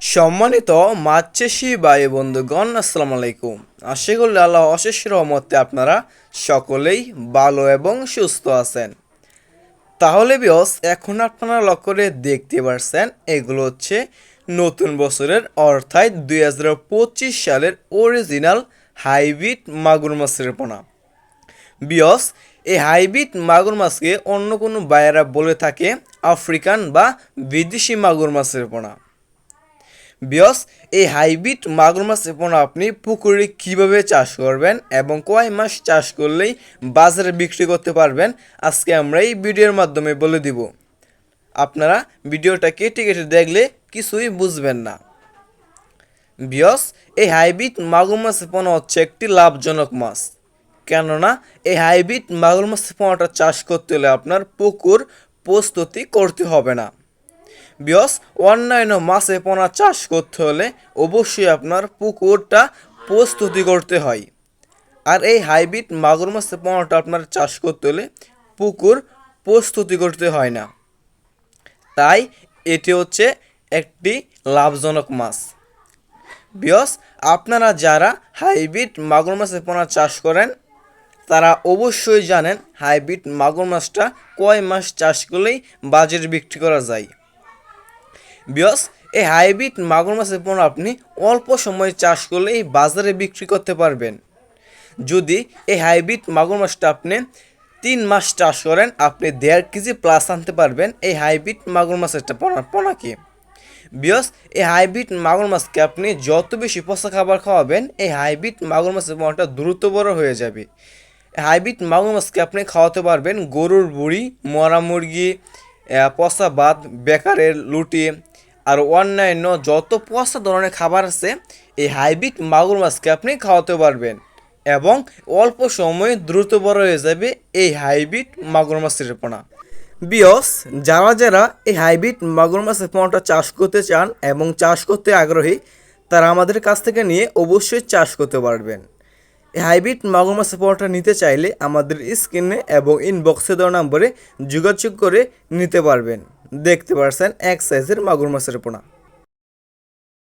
সম্মানিত মাছ চাষি ভাই বন্ধুগণ, আসসালামু আলাইকুম। আশা করি আল্লাহ অশেষ রহমতে আপনারা সকলেই ভালো এবং সুস্থ আছেন। তাহলে বিয়স এখন আপনারা লক্ষ্য করে দেখতে পারছেন, এগুলো হচ্ছে নতুন বছরের, অর্থাৎ দুই হাজার পঁচিশ সালের অরিজিনাল হাইব্রিড মাগুর মাছের পোনা। বিয়স এই হাইব্রিড মাগুর মাছকে অন্য কোনো বায়েরা বলে থাকে আফ্রিকান বা বিদেশি মাগুর মাছের পোনা। বিয়স, এই হাইব্রিড মাগুর মাছ পোনা আপনি পুকুরে কীভাবে চাষ করবেন এবং কয় মাস চাষ করলেই বাজারে বিক্রি করতে পারবেন, আজকে আমরা এই ভিডিওর মাধ্যমে বলে দিব। আপনারা ভিডিওটা কেটে কেটে দেখলে কিছুই বুঝবেন না। বিয়স, এই হাইব্রিড মাগুর মাছ পোনা হচ্ছে একটি লাভজনক মাছ। কেননা, এই হাইব্রিড মাগুর মাছ পোনাটা চাষ করতে হলে আপনার পুকুর প্রস্তুতি করতে হবে না। বিয়স, অন্যান্য মাছে পোনা চাষ করতে হলে অবশ্যই আপনার পুকুরটা প্রস্তুতি করতে হয়। আর এই হাইব্রিড মাগুর মাছের পোনাটা আপনার চাষ করতে হলে পুকুর প্রস্তুতি করতে হয় না। তাই এটি হচ্ছে একটি লাভজনক মাছ। বিয়স, আপনারা যারা হাইব্রিড মাগুর মাছের পোনা চাষ করেন, তারা অবশ্যই জানেন হাইব্রিড মাগুর মাছটা কয় মাস চাষ করলেই বাজারে বিক্রি করা যায়। বিয়স, এই হাইব্রিড মাগুর মাছের পোনা আপনি অল্প সময় চাষ করলেই বাজারে বিক্রি করতে পারবেন। যদি এই হাইব্রিড মাগুর মাছটা আপনি তিন মাস চাষ করেন, আপনি দেড় কেজি প্লাস আনতে পারবেন এই হাইব্রিড মাগুর মাছের পোনা পোনাকে বিয়স, এই হাইব্রিড মাগুর মাছকে আপনি যত বেশি পচা খাবার খাওয়াবেন, এই হাইব্রিড মাগুর মাছের পোনাটা দ্রুত বড় হয়ে যাবে। হাইব্রিড মাগুর মাছকে আপনি খাওয়াতে পারবেন গরুর বুড়ি, মরা মুরগি পচা ভাত, বেকারের লুটি আর অন্যান্য যত পচা ধরনের খাবার আছে, এই হাইব্রিড মাগুর মাছকে আপনি খাওয়াতে পারবেন এবং অল্প সময়ে দ্রুত বড় হয়ে যাবে এই হাইব্রিড মাগুর মাছের পোনা। বিয়স, যারা যারা এই হাইব্রিড মাগুর মাছের পোনাটা চাষ করতে চান এবং চাষ করতে আগ্রহী, তারা আমাদের কাছ থেকে নিয়ে অবশ্যই চাষ করতে পারবেন। এই হাইব্রিড মাগুর মাছের পোনাটা নিতে চাইলে আমাদের স্ক্রিনে এবং ইনবক্সে দেওয়া নম্বরে যোগাযোগ করে নিতে পারবেন। দেখতে পারছেন এক সাইজের মাগুর মাছের পোনা।